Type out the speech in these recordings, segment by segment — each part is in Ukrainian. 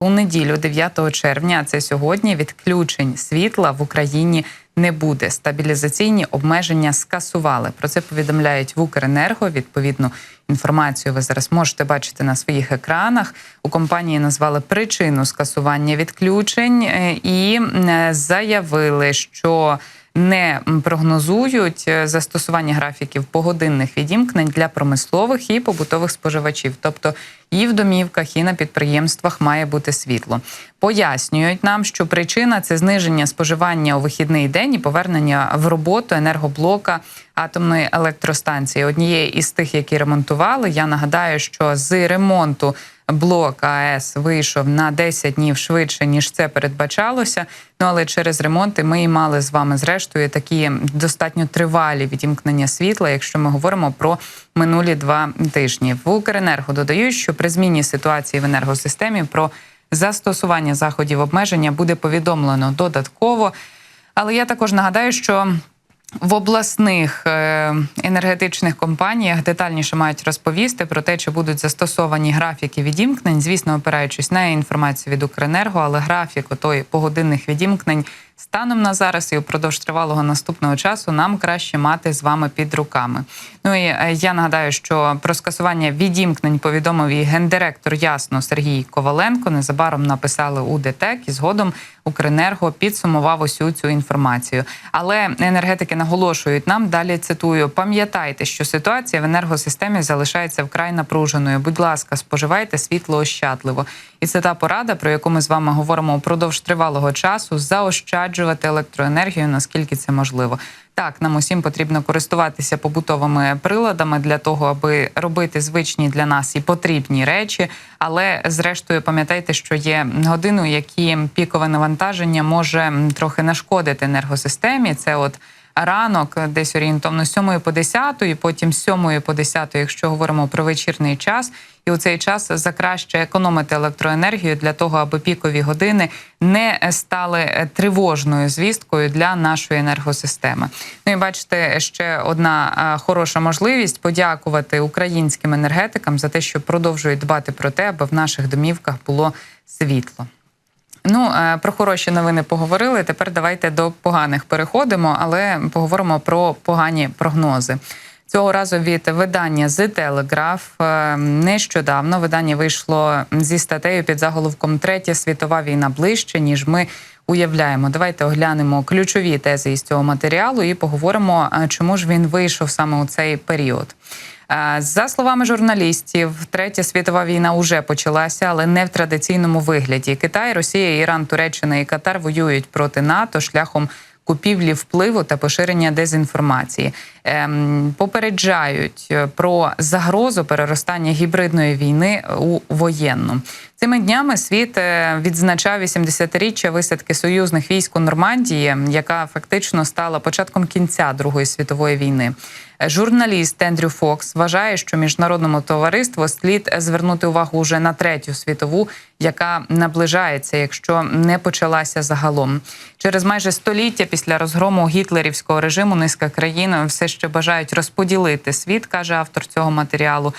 У неділю, 9 червня, це сьогодні, відключень світла в Україні не буде. Стабілізаційні обмеження скасували. Про це повідомляють в Укренерго. Відповідну інформацію ви зараз можете бачити на своїх екранах. У компанії назвали причину скасування відключень е, і е, заявили, що не прогнозують е, застосування графіків погодинних відімкнень для промислових і побутових споживачів, тобто і в домівках, і на підприємствах має бути світло. Пояснюють нам, що причина це зниження споживання у вихідний день і повернення в роботу енергоблока атомної електростанції. Однієї із тих, які ремонтували. Я нагадаю, що з ремонту блок АЕС вийшов на 10 днів швидше ніж це передбачалося. Ну але через ремонти ми і мали з вами зрештою такі достатньо тривалі відімкнення світла, якщо ми говоримо про минулі два тижні. В Укренерго додають, що при зміні ситуації в енергосистемі про застосування заходів обмеження буде повідомлено додатково. Але я також нагадаю, що в обласних е, енергетичних компаніях детальніше мають розповісти про те, чи будуть застосовані графіки відімкнень, звісно, опираючись на інформацію від Укренерго, але графік отої погодинних відімкнень станом на зараз і упродовж тривалого наступного часу нам краще мати з вами під руками. Ну і е, я нагадаю, що про скасування відімкнень повідомив і гендиректор ясно Сергій Коваленко. Незабаром написали у ДТЕК і згодом Укренерго підсумував усю цю інформацію. Але енергетики наголошують нам далі. Цитую: пам'ятайте, що ситуація в енергосистемі залишається вкрай напруженою. Будь ласка, споживайте світло ощадливо. І це та порада, про яку ми з вами говоримо упродовж тривалого часу, заощаджувати електроенергію, наскільки це можливо. Так, нам усім потрібно користуватися побутовими приладами для того, аби робити звичні для нас і потрібні речі. Але зрештою, пам'ятайте, що є годину, які пікове навантаження може трохи нашкодити енергосистемі. Це от ранок, десь орієнтовно з 7 по 10, і потім з 7 по 10, якщо говоримо про вечірний час, і у цей час закраще економити електроенергію для того, аби пікові години не стали тривожною звісткою для нашої енергосистеми. Ну і бачите, ще одна хороша можливість подякувати українським енергетикам за те, що продовжують дбати про те, аби в наших домівках було світло. Ну е, про хороші новини поговорили. Тепер давайте до поганих переходимо, але поговоримо про погані прогнози. Цього разу від видання The Telegraph. Е, нещодавно видання вийшло зі статтею під заголовком Третя світова війна ближче ніж ми уявляємо. Давайте оглянемо ключові тези із цього матеріалу і поговоримо, е, чому ж він вийшов саме у цей період. За словами журналістів, третя світова війна вже почалася, але не в традиційному вигляді. Китай, Росія, Іран, Туреччина і Катар воюють проти НАТО шляхом купівлі впливу та поширення дезінформації. Ем, попереджають е, про загрозу переростання гібридної війни у воєнну. Цими днями світ е, відзначав 80-річчя висадки союзних військ у Нормандії, яка фактично стала початком кінця Другої світової війни. Журналіст Ендрю Фокс вважає, що міжнародному товариству слід звернути увагу уже на третю світову, яка наближається, якщо не почалася загалом. Через майже століття після розгрому гітлерівського режиму низка країн все ще бажають розподілити світ, каже автор цього матеріалу.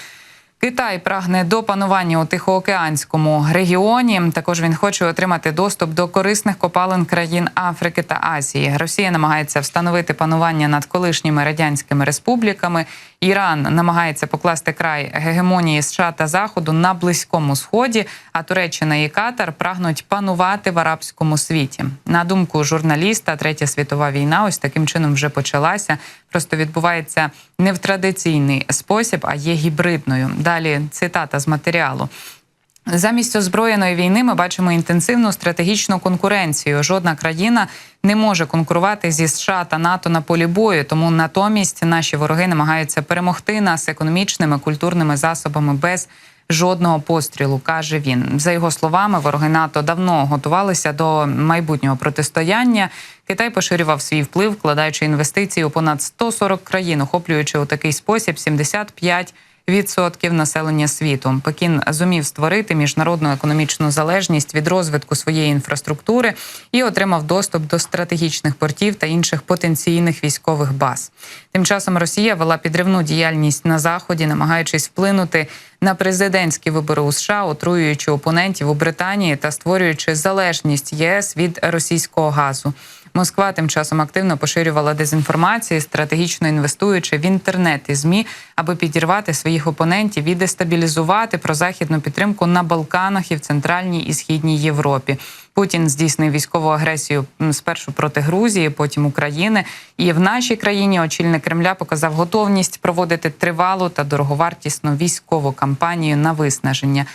Китай прагне до панування у Тихоокеанському регіоні. Також він хоче отримати доступ до корисних копалин країн Африки та Азії. Росія намагається встановити панування над колишніми радянськими республіками. Іран намагається покласти край гегемонії США та Заходу на близькому сході. А Туреччина і Катар прагнуть панувати в арабському світі. На думку журналіста, третя світова війна ось таким чином вже почалася. Просто відбувається не в традиційний спосіб, а є гібридною. Далі цитата з матеріалу. Замість озброєної війни ми бачимо інтенсивну стратегічну конкуренцію. Жодна країна не може конкурувати зі США та НАТО на полі бою. Тому натомість наші вороги намагаються перемогти нас економічними культурними засобами без жодного пострілу, каже він. За його словами, вороги НАТО давно готувалися до майбутнього протистояння. Китай поширював свій вплив, вкладаючи інвестиції у понад 140 країн, охоплюючи у такий спосіб 75 відсотків населення світу. Пекін зумів створити міжнародну економічну залежність від розвитку своєї інфраструктури і отримав доступ до стратегічних портів та інших потенційних військових баз. Тим часом Росія вела підривну діяльність на заході, намагаючись вплинути на президентські вибори у США, отруюючи опонентів у Британії та створюючи залежність ЄС від російського газу. Москва тим часом активно поширювала дезінформацію, стратегічно інвестуючи в інтернет і змі, аби підірвати своїх опонентів і дестабілізувати прозахідну підтримку на Балканах і в центральній і східній Європі. Путін здійснив військову агресію спершу проти Грузії, потім України. І в нашій країні очільник Кремля показав готовність проводити тривалу та дороговартісну військову кампанію на виснаження